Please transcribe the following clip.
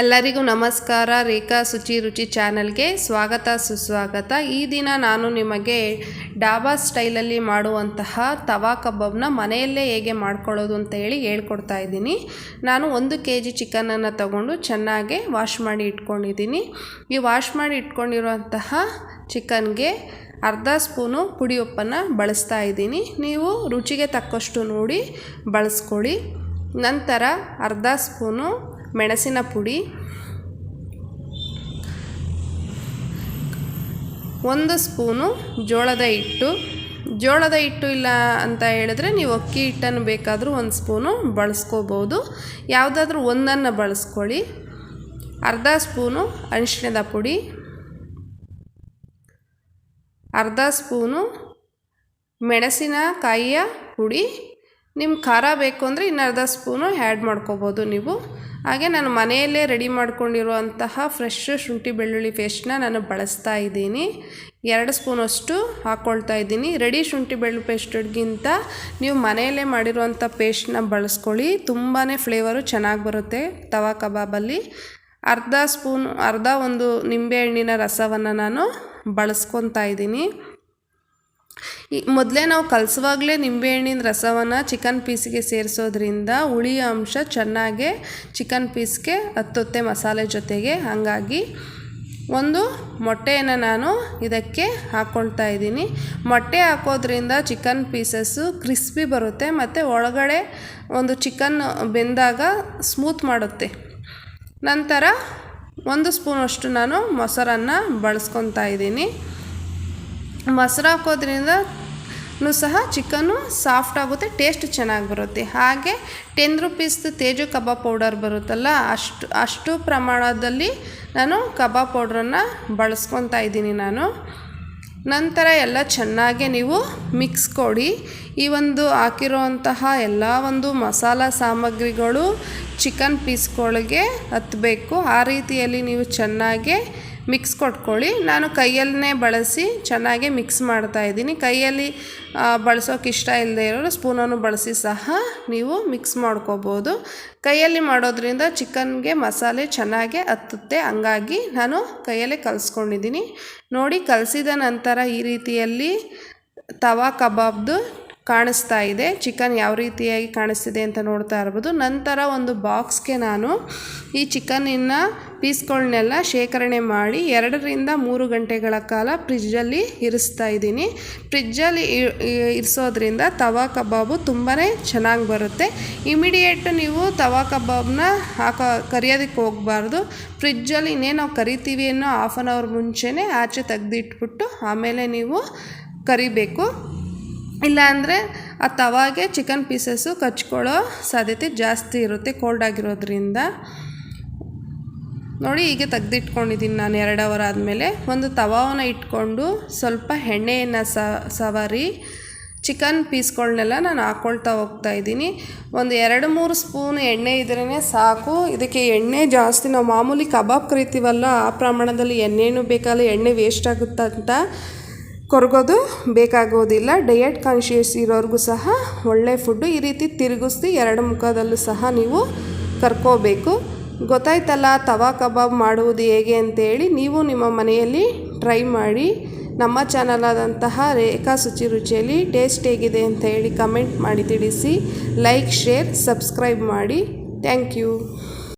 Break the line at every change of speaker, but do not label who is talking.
ಎಲ್ಲರಿಗೂ ನಮಸ್ಕಾರ. ರೇಖಾ ಶುಚಿ ರುಚಿ ಚಾನಲ್ಗೆ ಸ್ವಾಗತ, ಸುಸ್ವಾಗತ. ಈ ದಿನ ನಾನು ನಿಮಗೆ ಡಾಬಾ ಸ್ಟೈಲಲ್ಲಿ ಮಾಡುವಂತಹ ತವಾ ಕಬಾಬ್ನ ಮನೆಯಲ್ಲೇ ಹೇಗೆ ಮಾಡ್ಕೊಳ್ಳೋದು ಅಂತ ಹೇಳಿ ಹೇಳ್ಕೊಡ್ತಾ ಇದ್ದೀನಿ. ನಾನು ಒಂದು ಕೆ ಜಿ ಚಿಕನನ್ನು ತಗೊಂಡು ಚೆನ್ನಾಗಿ ವಾಶ್ ಮಾಡಿ ಇಟ್ಕೊಂಡಿದ್ದೀನಿ. ಈ ವಾಶ್ ಮಾಡಿ ಇಟ್ಕೊಂಡಿರುವಂತಹ ಚಿಕನ್ಗೆ ಅರ್ಧ ಸ್ಪೂನು ಪುಡಿ ಉಪ್ಪನ್ನು ಬಳಸ್ತಾ ಇದ್ದೀನಿ. ನೀವು ರುಚಿಗೆ ತಕ್ಕಷ್ಟು ನೋಡಿ ಬಳಸ್ಕೊಳ್ಳಿ. ನಂತರ ಅರ್ಧ ಸ್ಪೂನು ಮೆಣಸಿನ ಪುಡಿ, ಒಂದು ಸ್ಪೂನು ಜೋಳದ ಹಿಟ್ಟು. ಜೋಳದ ಹಿಟ್ಟು ಇಲ್ಲ ಅಂತ ಹೇಳಿದ್ರೆ ನೀವು ಅಕ್ಕಿ ಹಿಟ್ಟನ್ನು ಬೇಕಾದರೂ ಒಂದು ಸ್ಪೂನು ಬಳಸ್ಕೋಬೋದು. ಯಾವುದಾದ್ರೂ ಒಂದನ್ನು ಬಳಸ್ಕೊಳ್ಳಿ. ಅರ್ಧ ಸ್ಪೂನು ಅರಿಶಿಣದ ಪುಡಿ, ಅರ್ಧ ಸ್ಪೂನು ಮೆಣಸಿನಕಾಯಿಯ ಪುಡಿ ನಿಮ್ಮ ಖಾರ ಬೇಕು ಅಂದರೆ ಇನ್ನು ಅರ್ಧ ಸ್ಪೂನು ಆ್ಯಡ್ ಮಾಡ್ಕೋಬೋದು ನೀವು. ಹಾಗೆ ನಾನು ಮನೆಯಲ್ಲೇ ರೆಡಿ ಮಾಡ್ಕೊಂಡಿರುವಂತಹ ಫ್ರೆಶ್ ಶುಂಠಿ ಬೆಳ್ಳುಳ್ಳಿ ಪೇಸ್ಟ್ನ ನಾನು ಬಳಸ್ತಾ ಇದ್ದೀನಿ. ಎರಡು ಸ್ಪೂನಷ್ಟು ಹಾಕ್ಕೊಳ್ತಾ ಇದ್ದೀನಿ. ರೆಡಿ ಶುಂಠಿ ಬೆಳ್ಳುಳ್ಳಿ ಪೇಸ್ಟ್ಗಿಂತ ನೀವು ಮನೆಯಲ್ಲೇ ಮಾಡಿರುವಂಥ ಪೇಸ್ಟ್ನ ಬಳಸ್ಕೊಳ್ಳಿ. ತುಂಬಾ ಫ್ಲೇವರು ಚೆನ್ನಾಗಿ ಬರುತ್ತೆ ತವಾ ಕಬಾಬಲ್ಲಿ. ಅರ್ಧ ಸ್ಪೂನ್, ಅರ್ಧ ಒಂದು ನಿಂಬೆಹಣ್ಣಿನ ರಸವನ್ನು ನಾನು ಬಳಸ್ಕೊತಾ ಇದ್ದೀನಿ. ಈ ಮೊದಲೇ ನಾವು ಕಲಸುವಾಗಲೇ ನಿಂಬೆಹಣ್ಣಿನ ರಸವನ್ನು ಚಿಕನ್ ಪೀಸ್ಗೆ ಸೇರಿಸೋದ್ರಿಂದ ಹುಳಿ ಅಂಶ ಚೆನ್ನಾಗೆ ಚಿಕನ್ ಪೀಸ್ಗೆ ಹತ್ತುತ್ತೆ ಮಸಾಲೆ ಜೊತೆಗೆ. ಹಾಗಾಗಿ ಒಂದು ಮೊಟ್ಟೆಯನ್ನು ನಾನು ಇದಕ್ಕೆ ಹಾಕ್ಕೊಳ್ತಾ ಇದ್ದೀನಿ. ಮೊಟ್ಟೆ ಹಾಕೋದ್ರಿಂದ ಚಿಕನ್ ಪೀಸಸ್ಸು ಕ್ರಿಸ್ಪಿ ಬರುತ್ತೆ ಮತ್ತು ಒಳಗಡೆ ಒಂದು ಚಿಕನ್ ಬೆಂದಾಗ ಸ್ಮೂತ್ ಮಾಡುತ್ತೆ. ನಂತರ ಒಂದು ಸ್ಪೂನಷ್ಟು ನಾನು ಮೊಸರನ್ನು ಬಳಸ್ಕೊತಾ ಇದ್ದೀನಿ. ಮೊಸರು ಹಾಕೋದ್ರಿಂದ ಸಹ ಚಿಕನ್ನು ಸಾಫ್ಟ್ ಆಗುತ್ತೆ ಟೇಸ್ಟ್ ಚೆನ್ನಾಗಿ ಬರುತ್ತೆ. ಹಾಗೆ ಟೆನ್ ರುಪೀಸ್ದು ತೇಜು ಕಬಾಬ್ ಪೌಡರ್ ಬರುತ್ತಲ್ಲ, ಅಷ್ಟು ಅಷ್ಟು ಪ್ರಮಾಣದಲ್ಲಿ ನಾನು ಕಬಾಬ್ ಪೌಡ್ರನ್ನು ಬಳಸ್ಕೊತಾ ಇದ್ದೀನಿ ನಾನು. ನಂತರ ಎಲ್ಲ ಚೆನ್ನಾಗಿ ನೀವು ಮಿಕ್ಸ್ ಕೊಡಿ. ಈ ಒಂದು ಹಾಕಿರುವಂತಹ ಎಲ್ಲ ಒಂದು ಮಸಾಲ ಸಾಮಗ್ರಿಗಳು ಚಿಕನ್ ಪೀಸ್ಗಳಿಗೆ ಹತ್ತಬೇಕು ಆ ರೀತಿಯಲ್ಲಿ ನೀವು ಚೆನ್ನಾಗಿ ಮಿಕ್ಸ್ ಕೊಟ್ಕೊಳ್ಳಿ. ನಾನು ಕೈಯಲ್ಲೇ ಬಳಸಿ ಚೆನ್ನಾಗಿ ಮಿಕ್ಸ್ ಮಾಡ್ತಾ ಇದ್ದೀನಿ. ಕೈಯಲ್ಲಿ ಬಳಸೋಕೆ ಇಷ್ಟ ಇಲ್ಲದೆ ಇರೋರು ಸ್ಪೂನನ್ನು ಬಳಸಿ ಸಹ ನೀವು ಮಿಕ್ಸ್ ಮಾಡ್ಕೋಬೋದು. ಕೈಯಲ್ಲಿ ಮಾಡೋದ್ರಿಂದ ಚಿಕನ್ಗೆ ಮಸಾಲೆ ಚೆನ್ನಾಗೆ ಹತ್ತುತ್ತೆ. ಹಂಗಾಗಿ ನಾನು ಕೈಯಲ್ಲೇ ಕಲಿಸ್ಕೊಂಡಿದ್ದೀನಿ. ನೋಡಿ, ಕಲಸಿದ ನಂತರ ಈ ರೀತಿಯಲ್ಲಿ ತವಾ ಕಬಾಬ್ದು ಕಾಣಿಸ್ತಾ ಇದೆ. ಚಿಕನ್ ಯಾವ ರೀತಿಯಾಗಿ ಕಾಣಿಸ್ತಿದೆ ಅಂತ ನೋಡ್ತಾ ಇರ್ಬೋದು. ನಂತರ ಒಂದು ಬಾಕ್ಸ್ಗೆ ನಾನು ಈ ಚಿಕನಿನ ಪೀಸ್ಗಳನ್ನೆಲ್ಲ ಶೇಖರಣೆ ಮಾಡಿ ಎರಡರಿಂದ ಮೂರು ಗಂಟೆಗಳ ಕಾಲ ಫ್ರಿಜ್ಜಲ್ಲಿ ಇರಿಸ್ತಾ ಇದ್ದೀನಿ. ಫ್ರಿಜ್ಜಲ್ಲಿ ಇರಿಸೋದ್ರಿಂದ ತವಾ ಕಬಾಬು ತುಂಬಾ ಚೆನ್ನಾಗಿ ಬರುತ್ತೆ. ಇಮಿಡಿಯೇಟ್ ನೀವು ತವಾ ಕಬಾಬ್ನ ಹಾಕೋ, ಕರಿಯೋದಕ್ಕೆ ಹೋಗಬಾರ್ದು. ಫ್ರಿಜ್ಜಲ್ಲಿ ಇನ್ನೇನು ನಾವು ಕರಿತೀವಿ ಅನ್ನೋ ಹಾಫ್ ಆನ್ ಅವರ್ ಮುಂಚೆನೇ ಆಚೆ ತೆಗೆದಿಟ್ಬಿಟ್ಟು ಆಮೇಲೆ ನೀವು ಕರಿಬೇಕು. ಇಲ್ಲಾಂದರೆ ಆ ತವಾಗೆ ಚಿಕನ್ ಪೀಸಸ್ಸು ಕಚ್ಕೊಳ್ಳೋ ಸಾಧ್ಯತೆ ಜಾಸ್ತಿ ಇರುತ್ತೆ ಕೋಲ್ಡ್ ಆಗಿರೋದ್ರಿಂದ. ನೋಡಿ, ಹೀಗೆ ತೆಗ್ದಿಟ್ಕೊಂಡಿದ್ದೀನಿ ನಾನು ಎರಡು ಅವರ್ ಆದಮೇಲೆ. ಒಂದು ತವಾವನ್ನು ಇಟ್ಕೊಂಡು ಸ್ವಲ್ಪ ಎಣ್ಣೆಯನ್ನು ಸವರಿ ಚಿಕನ್ ಪೀಸ್ಗಳನ್ನೆಲ್ಲ ನಾನು ಹಾಕ್ಕೊಳ್ತಾ ಹೋಗ್ತಾ ಇದ್ದೀನಿ. ಒಂದು ಎರಡು ಮೂರು ಸ್ಪೂನ್ ಎಣ್ಣೆ ಇದ್ರೇ ಸಾಕು. ಇದಕ್ಕೆ ಎಣ್ಣೆ ಜಾಸ್ತಿ, ನಾವು ಮಾಮೂಲಿ ಕಬಾಬ್ ಕರಿತೀವಲ್ಲ, ಆ ಪ್ರಮಾಣದಲ್ಲಿ ಎಣ್ಣೆನೂ ಬೇಕಲ್ಲ ಎಣ್ಣೆ ವೇಸ್ಟ್ ಆಗುತ್ತಂತ. ಕೊರಗೋದು ಬೇಕಾಗೋದಿಲ್ಲ ಡಯಟ್ ಕಾನ್ಷಿಯಸ್ ಇರೋರಿಗೂ ಸಹ ಒಳ್ಳೆ ಫುಡ್ಡು ಈ ರೀತಿ ತಿರುಗಿಸಿ ಎರಡು ಮುಖದಲ್ಲೂ ಸಹ ನೀವು ಕರ್ಕೋಬೇಕು. ಗೊತ್ತಾಯ್ತಲ್ಲ ತವಾ ಕಬಾಬ್ ಮಾಡುವುದು ಹೇಗೆ ಅಂತೇಳಿ ನೀವು ನಿಮ್ಮ ಮನೆಯಲ್ಲಿ ಟ್ರೈ ಮಾಡಿ ನಮ್ಮ ಚಾನಲ್ ಆದಂತಹ ರೇಖಾ ಶುಚಿ ರುಚಿಯಲ್ಲಿ ಟೇಸ್ಟ್ ಹೇಗಿದೆ ಅಂತ ಹೇಳಿ ಕಮೆಂಟ್ ಮಾಡಿ ತಿಳಿಸಿ ಲೈಕ್ ಶೇರ್ ಸಬ್ಸ್ಕ್ರೈಬ್ ಮಾಡಿ. Thank you